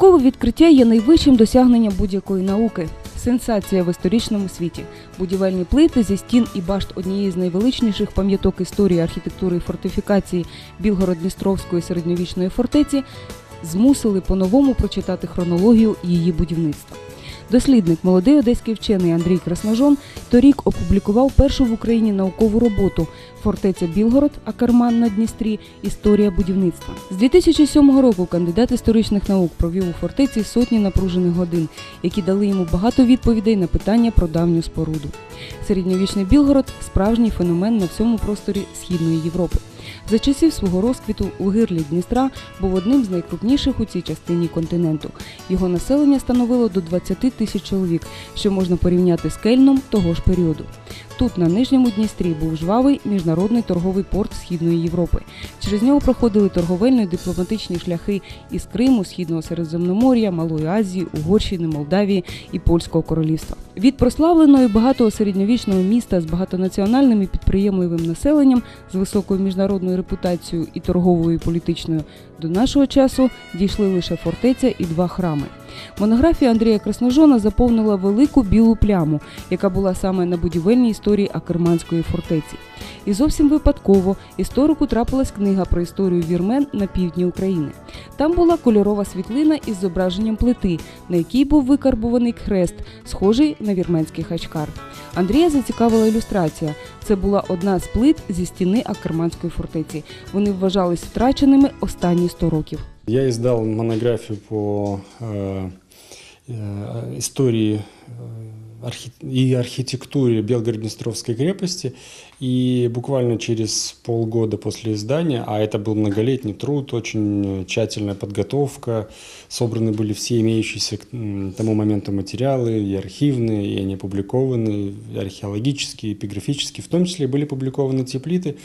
Наукове відкриття є найвищим досягненням будь-якої науки. Сенсація в історичному світі. Будівельні плити зі стін і башт однієї з найвеличніших пам'яток історії архітектури і фортифікації Білгород-Дністровської середньовічної фортеці змусили по-новому прочитати хронологію її будівництва. Дослідник, молодий одеський вчений Андрій Красножон торік опублікував першу в Україні наукову роботу Фортеця Білгород, Акерман на Дністрі. Історія будівництва. З 2007 року кандидат історичних наук провів у фортеці сотні напружених годин, які дали йому багато відповідей на питання про давню споруду. Середньовічний Білгород справжній феномен на всьому просторі Східної Європи. За часів свого розквіту у гирлі Дністра був одним з найкрупніших у цій частині континенту. Його населення становило до 20 тисяч чоловік, що можна порівняти з Кельном того ж періоду. Тут, на нижньому Дністрі, був жвавий міжнародний торговий порт Східної Європи. Через нього проходили торговельно дипломатичні шляхи із Криму, Східного Середземномор'я, Малої Азії, Угорщини, Молдавії і Польського королівства. Від прославленого і багатого середньовічного міста з багатонаціональним і підприємливим населенням, з високою міжнародною репутацією і торговою і політичною до нашого часу дійшли лише фортеця і два храми. Монографія Андрія Красножона заповнила велику білу пляму, яка була саме на будівельній історії Акерманської фортеці. І зовсім випадково історику трапилась книга про історію вірмен на півдні України. Там була кольорова світлина із зображенням плити, на якій був викарбуваний хрест, схожий на вірменський хачкар. Андрія зацікавила ілюстрація. Це була одна з плит зі стіни Акерманської фортеці. Вони вважались втраченими останні 100 років. Я издал монографию по э, э, истории э, и архитектуре Белгород-Днестровской крепости. И буквально через полгода после издания, а это был многолетний труд, очень тщательная подготовка, собраны были все имеющиеся к тому моменту материалы, и архивные, и они опубликованы, и археологические, эпиграфические, в том числе были опубликованы те плиты,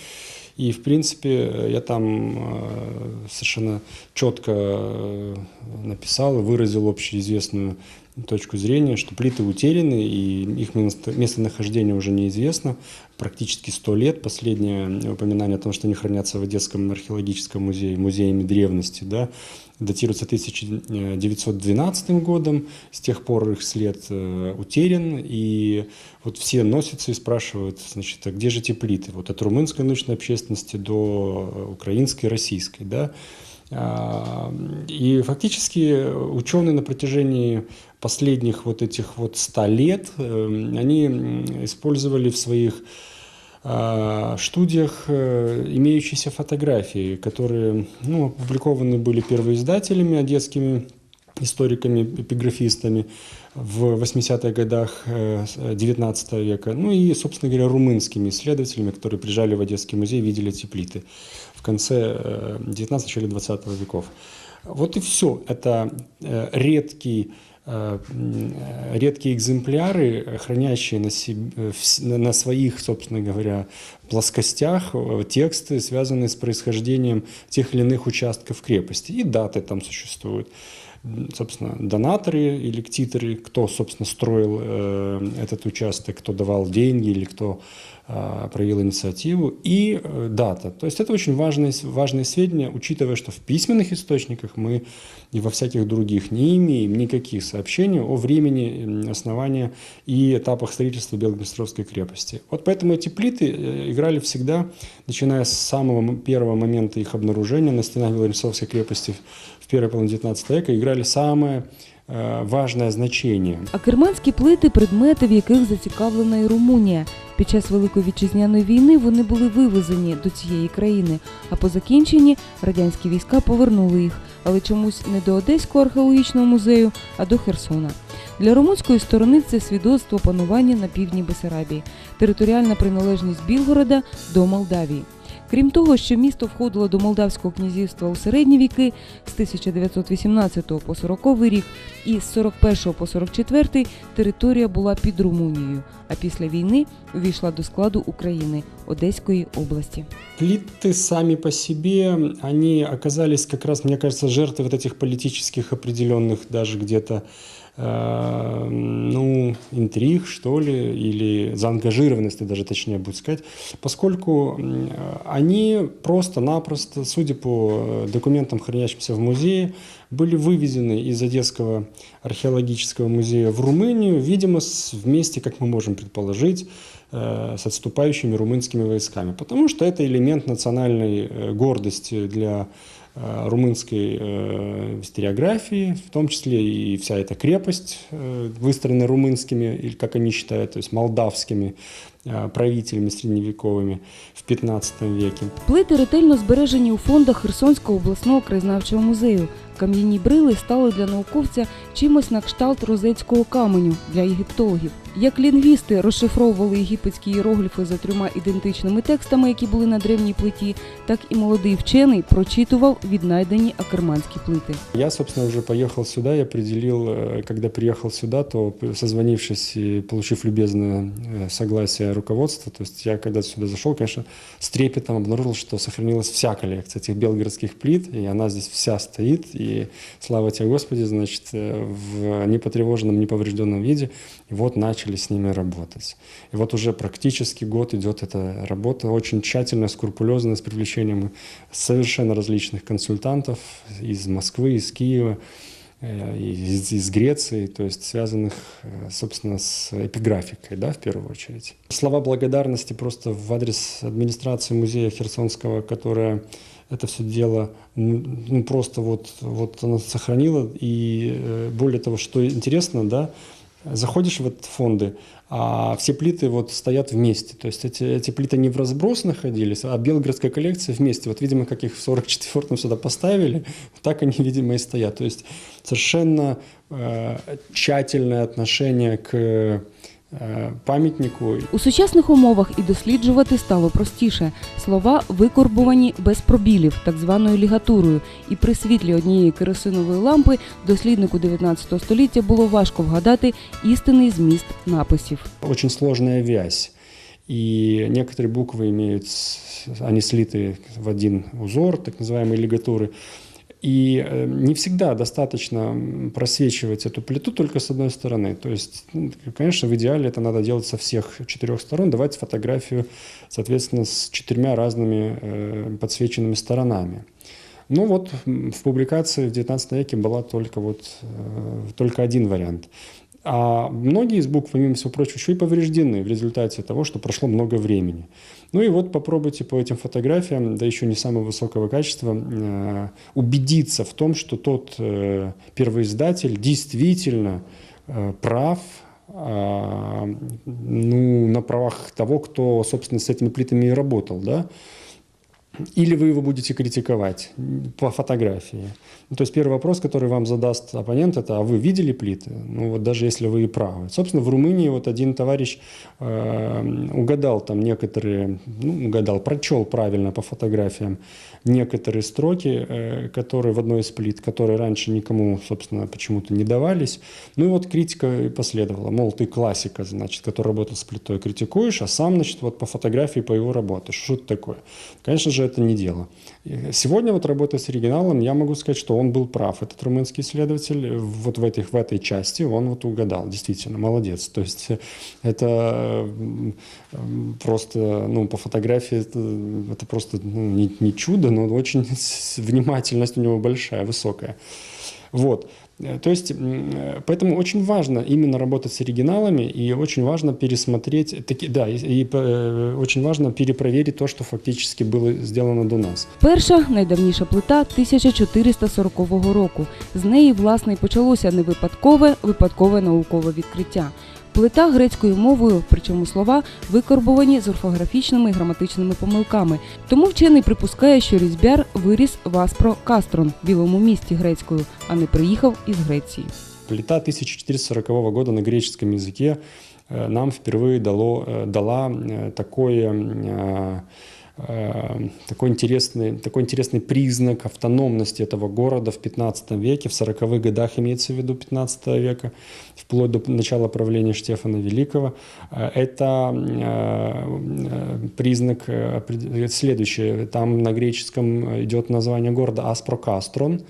и, в принципе, я там э, совершенно четко э, написал выразил общеизвестную точку зрения, что плиты утеряны, и их место- местонахождение уже неизвестно. Практически сто лет. Последнее упоминание о том, что они хранятся в Одесском археологическом музее, музеями древности, да, датируется 1912 годом. С тех пор их след э, утерян, и вот все носятся и спрашивают, значит, а где же эти плиты? Вот от румынской научной общественности до э, украинской, российской, да. А, И фактически ученые на протяжении последних вот этих вот ста лет, э, они использовали в своих а, студиях э, имеющиеся фотографии, которые ну, опубликованы были первоиздателями одесскими историками, эпиграфистами в 80-х годах э, с- 19 века, ну и, собственно говоря, румынскими исследователями, которые приезжали в Одесский музей, видели эти плиты в конце 19 начале 20 веков. Вот и все. Это э, редкий э, э, редкие экземпляры, э, хранящие на, себ- э, в с- на- своих, собственно говоря, плоскостях э, тексты, связанные с происхождением тех или иных участков крепости. И даты там существуют. Собственно, донаторы или ктиторы, кто, собственно, строил э, этот участок, кто давал деньги или кто проявил инициативу, и э, дата. То есть это очень важные, важные сведения, учитывая, что в письменных источниках мы и во всяких других не имеем никаких сообщений о времени основания и этапах строительства Белгородской крепости. Вот поэтому эти плиты э, играли всегда, начиная с самого первого момента их обнаружения на стенах Белгородской крепости в- первой половине 19 века, играли самое важное значение. Акерманські плити предмети, в яких зацікавлена і Румунія. Під час Великої вітчизняної війни вони були вивезені до цієї країни, а по закінченні радянські війська повернули їх, але чомусь не до Одеського археологічного музею, а до Херсона. Для румунської сторони це свідоцтво панування на півдні Бесарабії, територіальна приналежність Білгорода до Молдавії. Крім того, що місто входило до Молдавського князівства у середні віки з 1918 по 40 рік і з 41 по 44 територія була під Румунією, а після війни увійшла до складу України Одеської області. Плиты сами по себе, они оказались как раз, мне кажется, жертвой вот этих политических определенных даже где-то э, ну, интриг, что ли, или заангажированности, даже точнее будет сказать, поскольку они просто-напросто, судя по документам, хранящимся в музее, были вывезены из Одесского археологического музея в Румынию, видимо, вместе, как мы можем предположить, э, с отступающими румынскими войсками, потому что это элемент национальной э, гордости для Э, румынской э, историографии, в том числе и вся эта крепость, э, выстроенная румынскими, или как они считают, то есть молдавскими правителями средневековими в 15 веке. Плити ретельно збережені у фондах Херсонського обласного краєзнавчого музею. Кам'яні брили стали для науковця чимось на кшталт розецького каменю для єгиптологів. Як лінгвісти розшифровували єгипетські іерогліфи за трьома ідентичними текстами, які були на древній плиті, так і молодий вчений прочитував віднайдені акерманські плити. Я, собственно, уже поехал сюда и определил, э, когда приехал сюда, то созвонившись и получив любезное э, согласие руководства, то есть я когда сюда зашел, конечно, с трепетом обнаружил, что сохранилась вся коллекция этих белгородских плит, и она здесь вся стоит, и слава тебе, Господи, значит, э, в непотревоженном, неповрежденном виде, и вот начали с ними работать. И вот уже практически год идет эта работа, очень тщательная, скрупулезная, с привлечением совершенно различных консультантов из Москвы, из Киева, из, из Греции, то есть связанных, э, собственно, с эпиграфикой, да, в первую очередь. Слова благодарности просто в адрес администрации музея Херсонского, которая это все дело ну, просто вот, вот она сохранила. И э, более того, что интересно, да, заходишь в эти фонды, а все плиты вот стоят вместе. То есть эти, эти плиты не в разброс находились, а белградская коллекция вместе. Вот, видимо, как их в 44-м сюда поставили, так они, видимо, и стоят. То есть совершенно э, тщательное отношение к пам'ятнику. У сучасних умовах і досліджувати стало простіше. Слова викорбувані без пробілів, так званою лігатурою. І при світлі однієї керосинової лампи досліднику 19 століття було важко вгадати істинний зміст написів. Очень сложная вязь. И некоторые буквы имеют, они слиты в один узор, так называемые лигатуры. И э, не всегда достаточно просвечивать эту плиту только с одной стороны. То есть, ну, конечно, в идеале это надо делать со всех четырех сторон, давать фотографию, соответственно, с четырьмя разными э, подсвеченными сторонами. Ну вот в публикации в XIX веке была только, вот, э, только один вариант. А многие из букв, помимо всего прочего, еще и повреждены в результате того, что прошло много времени. Ну и вот попробуйте по этим фотографиям, да еще не самого высокого качества, э, убедиться в том, что тот э, первоиздатель действительно э, прав, ну, на правах того, кто, собственно, с этими плитами и работал, да, или вы его будете критиковать по фотографии. Ну, то есть первый вопрос, который вам задаст оппонент, это «А вы видели плиты?» Ну вот даже если вы и правы. Собственно, в Румынии вот один товарищ э, угадал там некоторые, ну, угадал, прочел правильно по фотографиям некоторые строки, э, которые в одной из плит, которые раньше никому, собственно, почему-то не давались. Ну и вот критика и последовала. Мол, ты классика, значит, который работал с плитой, критикуешь, а сам, значит, вот по фотографии по его работаешь. Что это такое? Конечно же, это не дело. Сегодня вот работая с оригиналом, я могу сказать, что он был прав. Этот румынский исследователь вот в, этих, в этой части, он вот угадал, действительно, молодец. То есть это просто, ну, по фотографии это, это просто ну, не, не чудо, но очень внимательность у него большая, высокая. Вот. Э, то есть, э, поэтому очень важно именно работать с оригиналами и очень важно пересмотреть, таки, да, и, и э, очень важно перепроверить то, что фактически было сделано до нас. Перша найдавніша плита 1440 року. З неї власне і почалося не випадкове, випадкове наукове відкриття. Плита грецькою мовою, причому слова викорбовані з орфографічними і граматичними помилками. Тому вчений припускає, що різьбяр виріс в Аспро Кастрон, білому місті грецькою, а не приїхав із Греції. Плита 1440 года на греческом языке э, нам впервые дало, э, дала э, такое Э, такой интересный, такой интересный признак автономности этого города в 15 веке, в 40-х годах имеется в виду 15 века, вплоть до начала правления Штефана Великого. Э, это э, признак следующий. Там на греческом идет название города Аспрокастрон,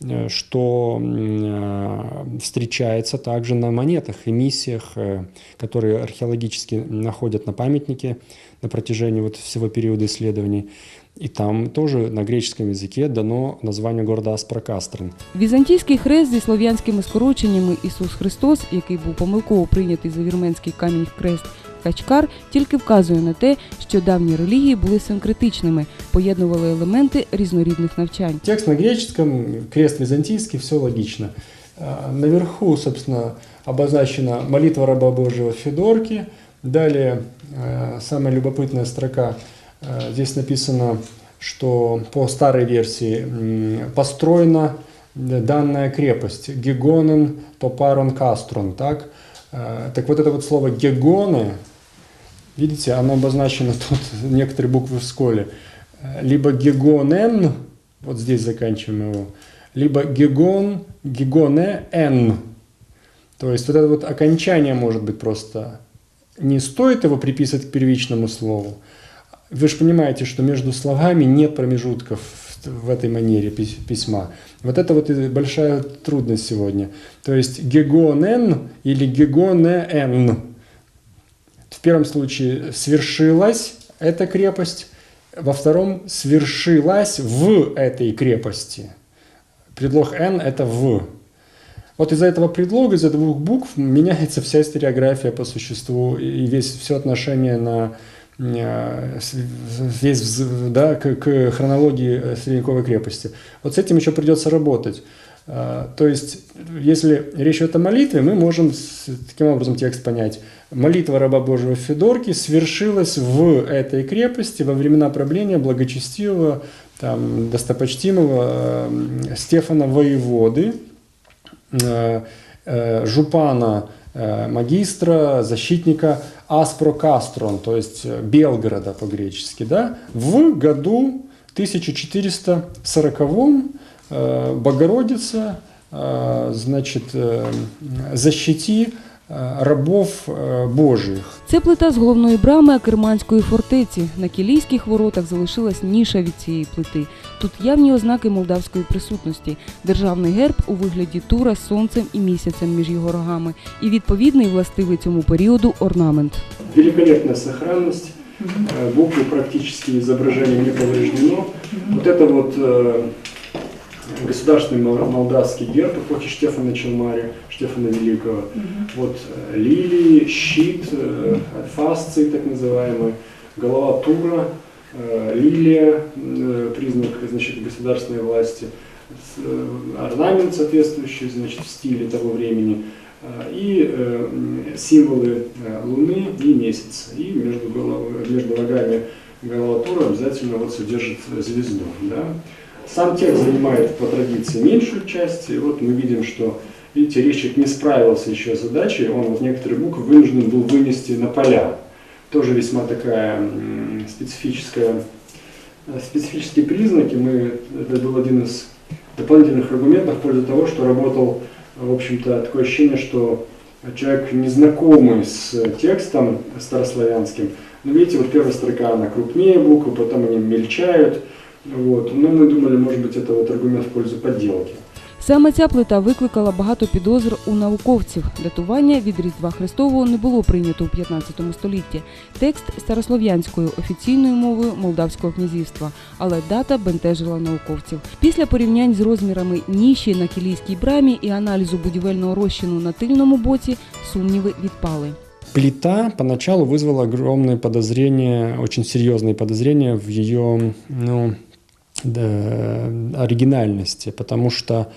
э, что э, встречается также на монетах, эмиссиях, э, которые археологически находят на памятнике на протяжении вот всего периода исследований. И там тоже на греческом языке дано название города Аспрокастрин. Візантійський хрест зі слов'янськими скороченнями Ісус Христос, який був помилково прийнятий за вірменський камінь хрест Качкар, тільки вказує на те, що давні релігії були синкретичними, поєднували елементи різнорідних навчань. Текст на греческом, крест византийский, все логично. А, Наверху, собственно, обозначена молитва раба Божьего Федорки. Далее, э, самая любопытная строка, э, здесь написано, что по старой версии построена данная крепость Гегонен Топарон Кастрон, так? Э, Так вот это вот слово Гегоны, видите, оно обозначено тут некоторые буквы в сколе. Либо Гегонен, вот здесь заканчиваем его, либо Гегон, Гегоне, Н. То есть вот это вот окончание может быть просто, не стоит его приписывать к первичному слову. Вы же понимаете, что между словами нет промежутков в- этой манере пис- письма. Вот это вот и большая трудность сегодня. То есть гегонен или гегонен. В первом случае свершилась эта крепость, во втором свершилась в этой крепости. Предлог «н» – это «в». Вот из-за этого предлога, из-за двух букв меняется вся историография по существу и весь все отношение на э, весь да, к, к хронологии э, средневековой крепости. Вот с этим еще придется работать. А, То есть, если речь идет о молитве, мы можем таким образом текст понять. Молитва раба Божьего Федорки свершилась в этой крепости во времена правления благочестивого, там, достопочтимого э, Стефана Воеводы, жупана э, магистра, защитника Аспрокастрон, то есть э, Белгорода по-гречески, да, в году 1440 э, Богородица, э, значит, э, защити э, рабов э, Божьих. Це плита з головної брами Акерманської фортеці. На кілійських воротах залишилась ніша від цієї плити. Тут явні ознаки молдавської присутності, державний герб у вигляді тура з сонцем і місяцем між його рогами, і відповідний властивий цьому періоду орнамент. Великолепная сохранность, э, буквы практически изображение не повреждено. Вот это вот э, государственный мол- молдавский герб эпохи Штефана Челмари, Штефана Великого. Вот э, лилии, щит, э, фасции так называемые, голова тура, э, лилия, э, признак значит, государственной власти, с- э, орнамент соответствующий значит, в стиле того времени э, и э, символы э, Луны и Месяца. И между, головой, между рогами голова тура обязательно вот содержит звезду. Да? Сам текст занимает по традиции меньшую часть, и вот мы видим, что, видите, резчик не справился еще с задачей, он вот некоторые буквы вынужден был вынести на поля. Тоже весьма такая специфическая, э, специфические признаки. Мы, это был один из дополнительных аргументов в пользу того, что работал, в общем-то, такое ощущение, что человек незнакомый с текстом старославянским. Но видите, вот первая строка, она крупнее буквы, потом они мельчают. Вот. Но мы думали, может быть, это вот аргумент в пользу подделки. Саме ця плита викликала багато підозр у науковців. Датування від Різдва Христового не було прийнято у 15 столітті. Текст старослов'янською офіційною мовою Молдавського князівства, але дата бентежила науковців. Після порівнянь з розмірами ніші на кілійській брамі і аналізу будівельного розчину на тильному боці сумніви відпали. Плита поначалу вызвала огромные подозрения, очень серьезные подозрения в ее ну, да, оригинальности, потому что ам, м,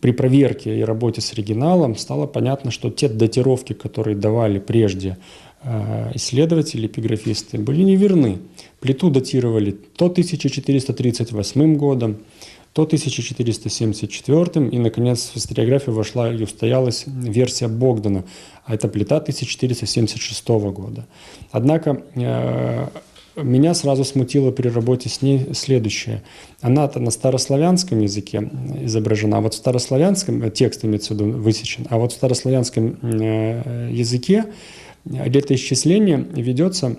при проверке и работе с оригиналом стало понятно, что те датировки, которые давали прежде э, исследователи, эпиграфисты, были неверны. Плиту датировали то 1438 годом, то 1474 и, наконец, в историографию вошла и устоялась версия Богдана, а это плита 1476 года. Однако э, меня сразу смутило при работе с ней следующее. Она-то на старославянском языке изображена, а вот в старославянском, э, текст имеется в виду высечен, а вот в старославянском э, языке летоисчисление ведется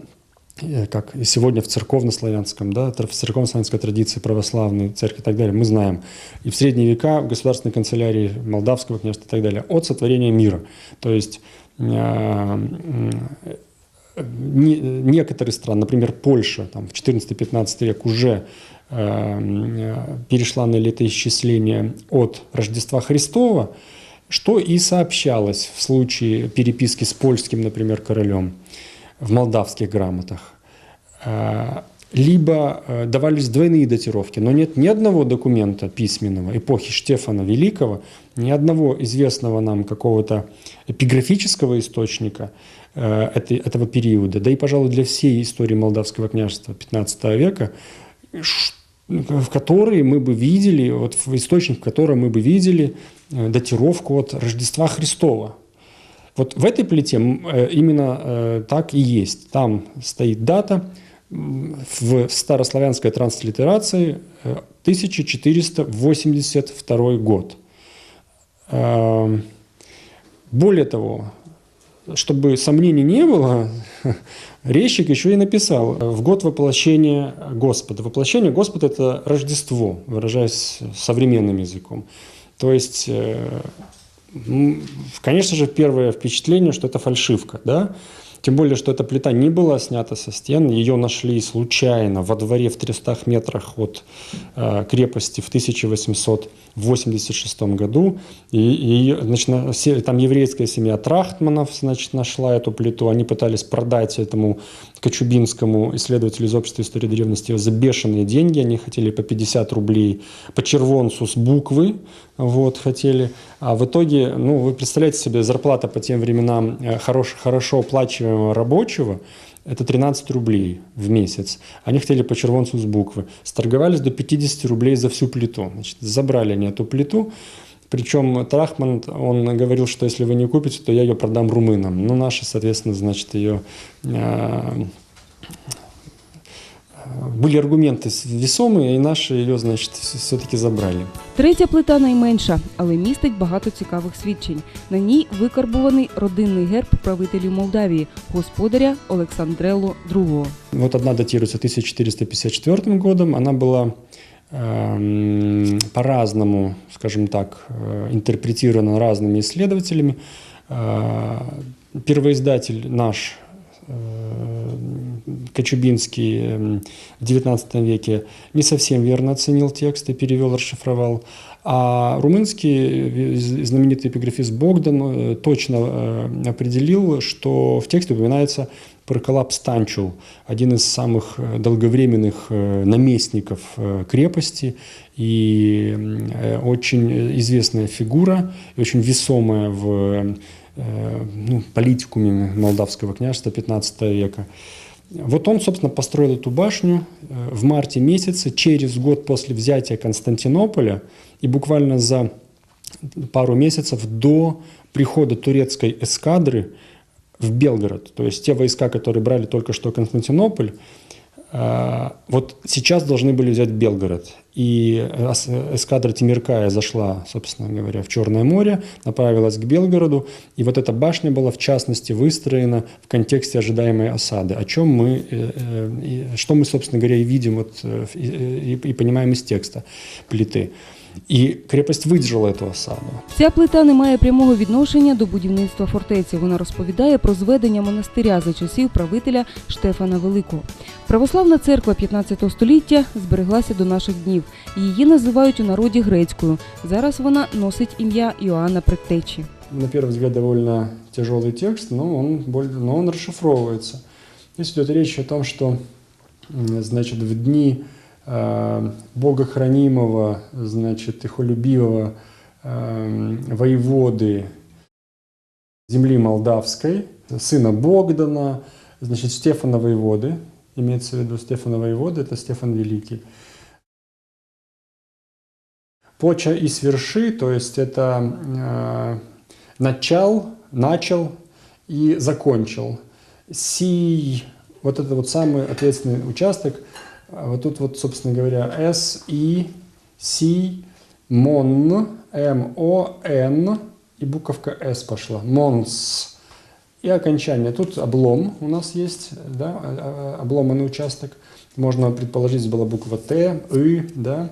э, как сегодня в церковно-славянском, да, в церковно-славянской традиции православной церкви и так далее, мы знаем, и в средние века в государственной канцелярии Молдавского княжества и так далее, от сотворения мира. То есть э, некоторые страны, например, Польша, там, в 14-15 век уже э, перешла на летоисчисление от Рождества Христова, что и сообщалось в случае переписки с польским, например, королем в молдавских грамотах. Либо э, давались двойные датировки, но нет ни одного документа письменного эпохи Штефана Великого, ни одного известного нам какого-то эпиграфического источника э, этого периода, да и, пожалуй, для всей истории Молдавского княжества XV века, в которой мы бы видели, вот в источник, в котором мы бы видели э, датировку от Рождества Христова. Вот в этой плите именно так и есть. Там стоит дата – в старославянской транслитерации 1482 э, год. Эм, более того, чтобы сомнений не было, Резчик еще и написал в год воплощения Господа. Воплощение Господа – это Рождество, выражаясь современным языком. То есть, э, конечно же, первое впечатление, что это фальшивка, да? Тем более, что эта плита не была снята со стен, ее нашли случайно во дворе в 300 метрах от э, крепости в 1886 году. И, и значит, там еврейская семья Трахтманов значит, нашла эту плиту. Они пытались продать этому Кочубинскому исследователю из общества истории древности за бешеные деньги. Они хотели по 50 рублей по червонцу с буквы. Вот, хотели. А в итоге, ну, вы представляете себе, зарплата по тем временам э, хорош, хорошо оплачиваемого рабочего – это 13 рублей в месяц. Они хотели по червонцу с буквы. Сторговались до 50 рублей за всю плиту. Значит, забрали они эту плиту. Причем Трахман, он говорил, что если вы не купите, то я ее продам румынам. Ну, наши, соответственно, значит, ее э, були аргументи весомі, і наші її, значить, все-таки забрали. Третя плита найменша, але містить багато цікавих свідчень. На ній викарбуваний родинний герб правителів Молдавії, господаря Олександрелу II. Вот одна датируется 1454 годом. Она была э, по-разному, скажем так, э, интерпретирована разными исследователями. Э, первоиздатель наш Э, Кочубинский эм, в XIX веке не совсем верно оценил текст и перевел, расшифровал. А румынский знаменитый эпиграфист Богдан э, точно э, определил, что в тексте упоминается Проколап Станчул, один из самых долговременных наместников крепости и очень известная фигура, очень весомая в Э, ну, политикуме Молдавского княжества 15 века. Вот он, собственно, построил эту башню э, в марте месяце, через год после взятия Константинополя, и буквально за пару месяцев до прихода турецкой эскадры в Белгород. То есть те войска, которые брали только что Константинополь, э, вот сейчас должны были взять Белгород. И эскадра Тимиркая зашла, собственно говоря, в Черное море, направилась к Белгороду. И вот эта башня была, в частности, выстроена в контексте ожидаемой осады, о чем мы, э, э, что мы, собственно говоря, и видим вот, э, и понимаем из текста плиты. І крепость видержала цю осаду. Ця плита не має прямого відношення до будівництва фортеці. Вона розповідає про зведення монастиря за часів правителя Штефана Великого. Православна церква 15 століття збереглася до наших днів. Її називають у народі грецькою. Зараз вона носить ім'я Іоанна Предтечі. На перший взгляд довольно тяжелый текст, но он, но он расшифровывается. Здесь идет речь о том, что значит, в дни Э, Богохранимого, значит, ихолюбивого э, воеводы земли Молдавской, сына Богдана, значит, Стефана воеводы, имеется в виду Стефана воеводы, это Стефан Великий. Поча и сверши, то есть это э, начал, начал и закончил. Сий, вот это вот самый ответственный участок – вот тут вот, собственно говоря, S, I, C, MON, M, O, N, и буковка S пошла. Монс. и окончание. Тут облом у нас есть, да, а- а- обломанный участок. Можно предположить, была буква Т, И, да.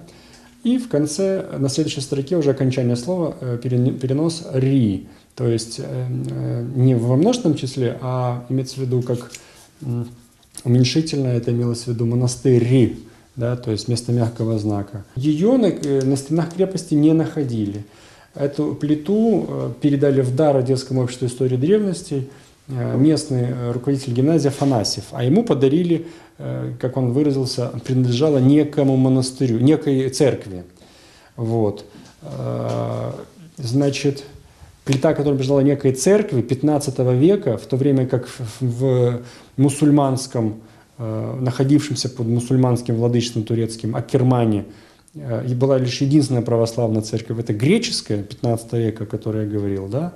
И в конце, на следующей строке уже окончание слова, э, перен- перенос «ри». То есть э, э, не во множественном числе, а имеется в виду как м, уменьшительно, это имелось в виду монастырь, да, то есть вместо мягкого знака. Ее на, э, на стенах крепости не находили. Эту плиту э, передали в дар Одесскому обществу истории древностей э, местный руководитель гимназии Афанасьев, а ему подарили, как он выразился, принадлежало некому монастырю, некой церкви. Вот. Значит, плита, которая принадлежала некой церкви 15 века, в то время как в- мусульманском, э, находившемся под мусульманским владычеством турецким Акермане, э, и была лишь единственная православная церковь, это греческая 15 века, о которой я говорил, да,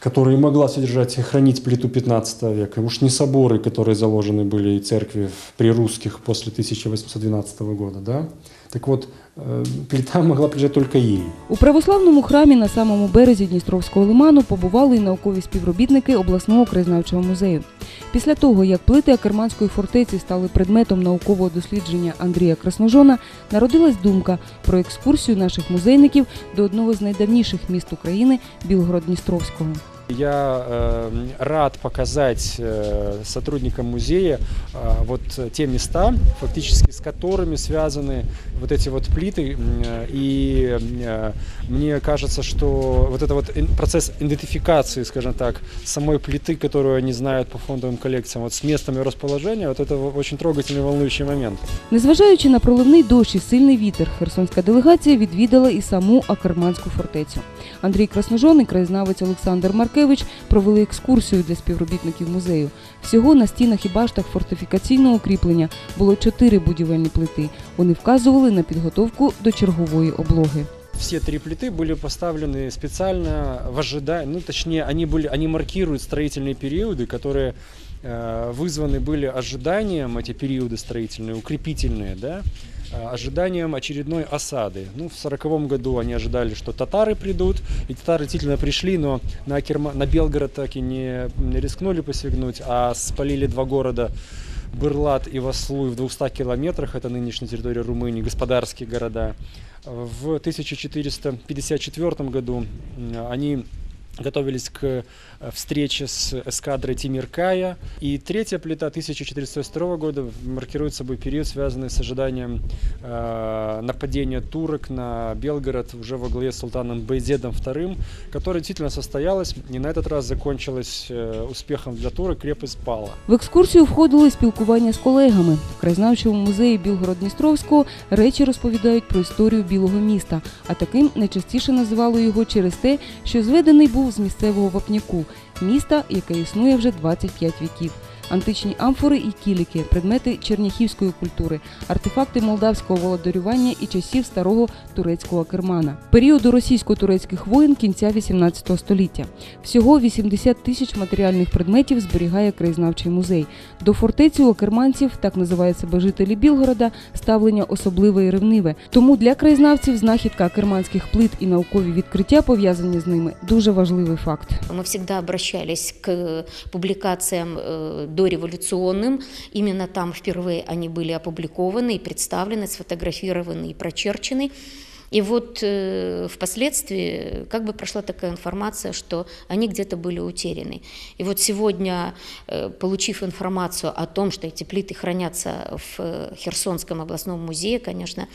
которая могла содержать и хранить плиту 15 века. Уж не соборы, которые заложены были и церкви при русских после 1812 года, да. Так вот, э, плита могла принадлежать только ей. У православному храмі на самому березі Дністровського лиману побували і наукові співробітники обласного краєзнавчого музею. Після того, як плити Акерманської фортеці стали предметом наукового дослідження Андрія Красножона, народилась думка про екскурсію наших музейників до одного з найдавніших міст України Білгород-Дністровського. Я э, рад показать э, сотрудникам музея э, вот те места, фактически с которыми связаны вот эти вот плиты. М, э, И э, мне кажется, что вот это вот ин- процесс идентификации, скажем так, самой плиты, которую они знают по фондовым коллекциям, вот с местом ее расположения, вот это в- очень трогательный, волнующий момент. Незважаючи на проливний дощ і сильний вітер, херсонська делегація відвідала і саму Акерманську фортецю. Андрій Красножон і краєзнавець Олександр Маркевич провели екскурсію для співробітників музею. Всього на стінах і баштах фортифікаційного укріплення було чотири будівельні плити. Вони вказували на підготовку до чергової облоги. Все три плиты были поставлены специально в ожидании, ну точнее, они, были, они маркируют строительные периоды, которые э, вызваны были ожиданием, эти периоды строительные, укрепительные, да, э, ожиданием очередной осады. Ну, в сороковом году они ожидали, что татары придут, и татары действительно пришли, но на, Акерма- на Белгород так и не, не рискнули посягнуть, а спалили два города Бырлат и Васлуй в 200 километрах, это нынешняя территория Румынии, господарские города. В 1454 году они готовились к э, встрече с эскадрой Тимиркая. И третья плита 1402 года маркирует собой период, связанный с ожиданием э, нападения турок на Белгород уже во главе с султаном Байзедом II, которое действительно состоялось и на этот раз закончилось э, успехом для турок, крепость пала. В екскурсію входило і спілкування з колегами. В краєзнавчому музеї Білгород-Дністровського речі розповідають про історію білого міста, а таким найчастіше називали його через те, що зведений був з місцевого вапняку міста, яке існує вже 25 віків. Античні амфори і кіліки, предмети черняхівської культури, артефакти молдавського володарювання і часів старого турецького кермана, періоду російсько-турецьких воєн кінця 18 століття. Всього 80 тисяч матеріальних предметів зберігає краєзнавчий музей. До фортеці у окерманців, так називають себе жителі Білгорода, ставлення особливе і ревниве. Тому для краєзнавців знахідка акерманських плит і наукові відкриття пов'язані з ними дуже важливий факт. Мы всегда обращались к публикациям э, дореволюционным. Именно там впервые они были опубликованы и представлены, сфотографированы и прочерчены. И вот э, впоследствии как бы прошла такая информация, что они где-то были утеряны. И вот сегодня, э, получив информацию о том, что эти плиты хранятся в э, Херсонском областном музее, конечно,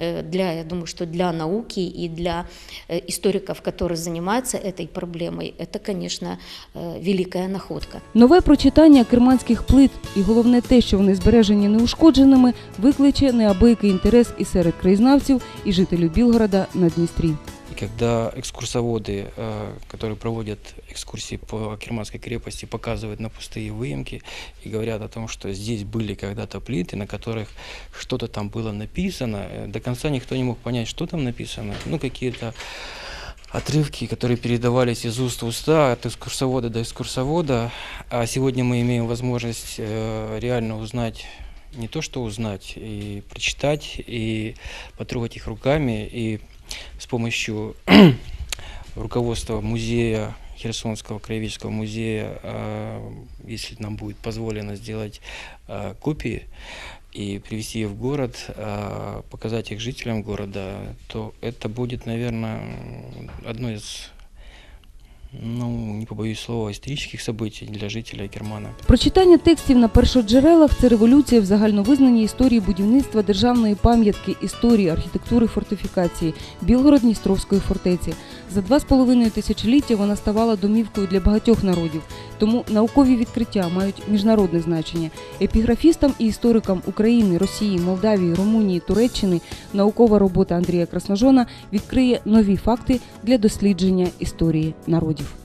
для, я думаю, что для науки и для э, историков, которые занимаются этой проблемой, это, конечно, э, великая находка. Нове прочитання керманських плит і головне те, що вони збережені неушкодженими, викличе неабиякий інтерес і серед краєзнавців, і жителів Білгорода на Дністрі. Когда экскурсоводы, э, которые проводят экскурсии по Керманской крепости, показывают на пустые выемки и говорят о том, что здесь были когда-то плиты, на которых что-то там было написано, э, до конца никто не мог понять, что там написано. Ну, какие-то отрывки, которые передавались из уст в уста, от экскурсовода до экскурсовода. А сегодня мы имеем возможность э, реально узнать не то, что узнать, и прочитать, и потрогать их руками, и с помощью руководства музея Херсонского краеведческого музея, э, если нам будет позволено сделать э, копии и привезти их в город, э, показать их жителям города, то это будет, наверное, одно из, ну, не побоюсь слова, історичних событий для жителя Кермана. Прочитання текстів на першоджерелах це революція в загальновизнаній історії будівництва державної пам'ятки історії архітектури фортифікації Білгород-Дністровської фортеці. За два з половиною тисячоліття вона ставала домівкою для багатьох народів, тому наукові відкриття мають міжнародне значення. Епіграфістам і історикам України, Росії, Молдавії, Румунії, Туреччини наукова робота Андрія Красножона відкриє нові факти для дослідження історії народів.